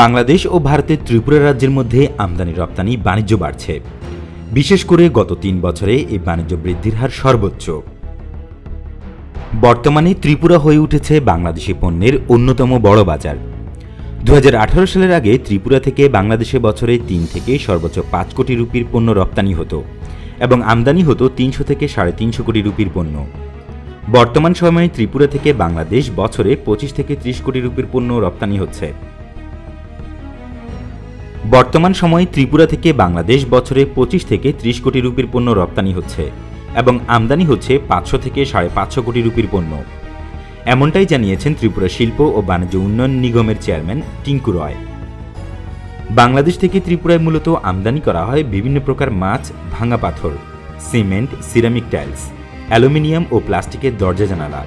বাংলাদেশ ও ভারতের ত্রিপুরা রাজ্যের মধ্যে আমদানি রপ্তানি বাণিজ্য বাড়ছে। বিশেষ করে গত তিন বছরে এই বাণিজ্য বৃদ্ধির হার সর্বোচ্চ। বর্তমানে ত্রিপুরা হয়ে উঠেছে বাংলাদেশি পণ্যের অন্যতম বড় বাজার। দু হাজার আঠারো সালের আগে ত্রিপুরা থেকে বাংলাদেশে বছরে তিন থেকে সর্বোচ্চ পাঁচ কোটি রুপির পণ্য রপ্তানি হতো এবং আমদানি হতো তিনশো থেকে সাড়ে তিনশো কোটি রুপির পণ্য। বর্তমান সময়ে ত্রিপুরা থেকে বাংলাদেশ বছরে পঁচিশ থেকে ত্রিশ কোটি রুপির পণ্য রপ্তানি হচ্ছে। বর্তমান সময়ে ত্রিপুরা থেকে বাংলাদেশ বছরে পঁচিশ থেকে ত্রিশ কোটি রুপির পণ্য রপ্তানি হচ্ছে এবং আমদানি হচ্ছে পাঁচশো থেকে সাড়ে পাঁচশো কোটি রুপির পণ্য। এমনটাই জানিয়েছেন ত্রিপুরা শিল্প ও বাণিজ্য উন্নয়ন নিগমের চেয়ারম্যান টিঙ্কু রয়। বাংলাদেশ থেকে ত্রিপুরায় মূলত আমদানি করা হয় বিভিন্ন প্রকার মাছ, ভাঙা পাথর, সিমেন্ট, সিরামিক টাইলস, অ্যালুমিনিয়াম ও প্লাস্টিকের দরজা জানালা,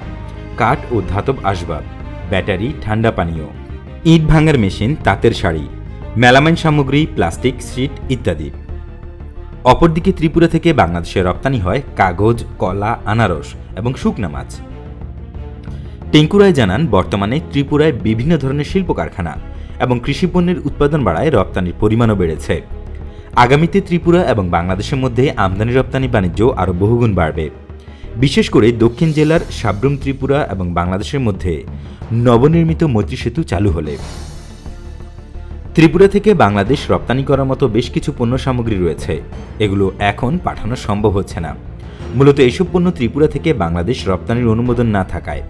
কাঠ ও ধাতব আসবাব, ব্যাটারি, ঠান্ডা পানীয়, ইট ভাঙার মেশিন, তাঁতের শাড়ি মেলামাইন সামগ্রী, প্লাস্টিক, শিট ইত্যাদি। অপরদিকে ত্রিপুরা থেকে বাংলাদেশে রপ্তানি হয় কাগজ, কলা, আনারস এবং শুকনা মাছ। টেঙ্কুরায় জানান, বর্তমানে ত্রিপুরায় বিভিন্ন ধরনের শিল্প কারখানা এবং কৃষিপণ্যের উৎপাদন বাড়ায় রপ্তানির পরিমাণও বেড়েছে। আগামীতে ত্রিপুরা এবং বাংলাদেশের মধ্যে আমদানি রপ্তানি বাণিজ্য আরও বহুগুণ বাড়বে। বিশেষ করে দক্ষিণ জেলার সাব্রুম ত্রিপুরা এবং বাংলাদেশের মধ্যে নবনির্মিত মৈত্রী সেতু চালু হলে। ত্রিপুরা থেকে বাংলাদেশ রপ্তানি করার মতো বেশ কিছু পণ্য সামগ্রী রয়েছে। এগুলো এখন পাঠানো সম্ভব হচ্ছে না। মূলত এইসব পণ্য ত্রিপুরা থেকে বাংলাদেশ রপ্তানির অনুমোদন না থাকায়।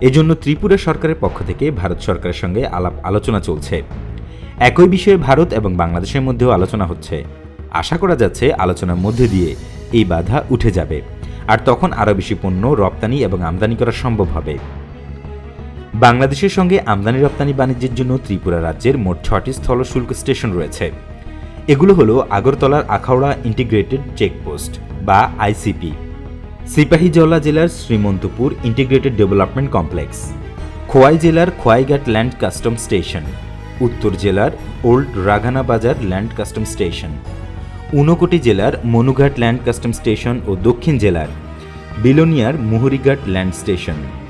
এজন্য ত্রিপুরা সরকারের পক্ষ থেকে ভারত সরকারের সঙ্গে আলাপ আলোচনা চলছে। একই বিষয়ে ভারত এবং বাংলাদেশের মধ্যেও আলোচনা হচ্ছে। আশা করা যাচ্ছে আলোচনার মধ্যে দিয়ে এই বাধা উঠে যাবে। আর তখন আরও বেশি পণ্য রপ্তানি এবং আমদানি করা সম্ভব হবে। বাংলাদেশের সঙ্গে আমদানি রপ্তানি বাণিজ্যের জন্য ত্রিপুরা রাজ্যের মোট ছটি স্থল শুল্ক স্টেশন রয়েছে। এগুলো হলো আগরতলার আখাউড়া ইন্টিগ্রেটেড চেকপোস্ট বা আইসিপি সিপাহীজলা জেলার Srimantapur integrated development complex, Khowai জেলার খোয়াইঘাট ল্যান্ড কাস্টম স্টেশন, উত্তর জেলার ওল্ড রাঘানা বাজার ল্যান্ড কাস্টম স্টেশন, ঊনকোটি জেলার মনুঘাট ল্যান্ড কাস্টম স্টেশন ও দক্ষিণ জেলার বিলোনিয়ার মুহুরিঘাট ল্যান্ড স্টেশন।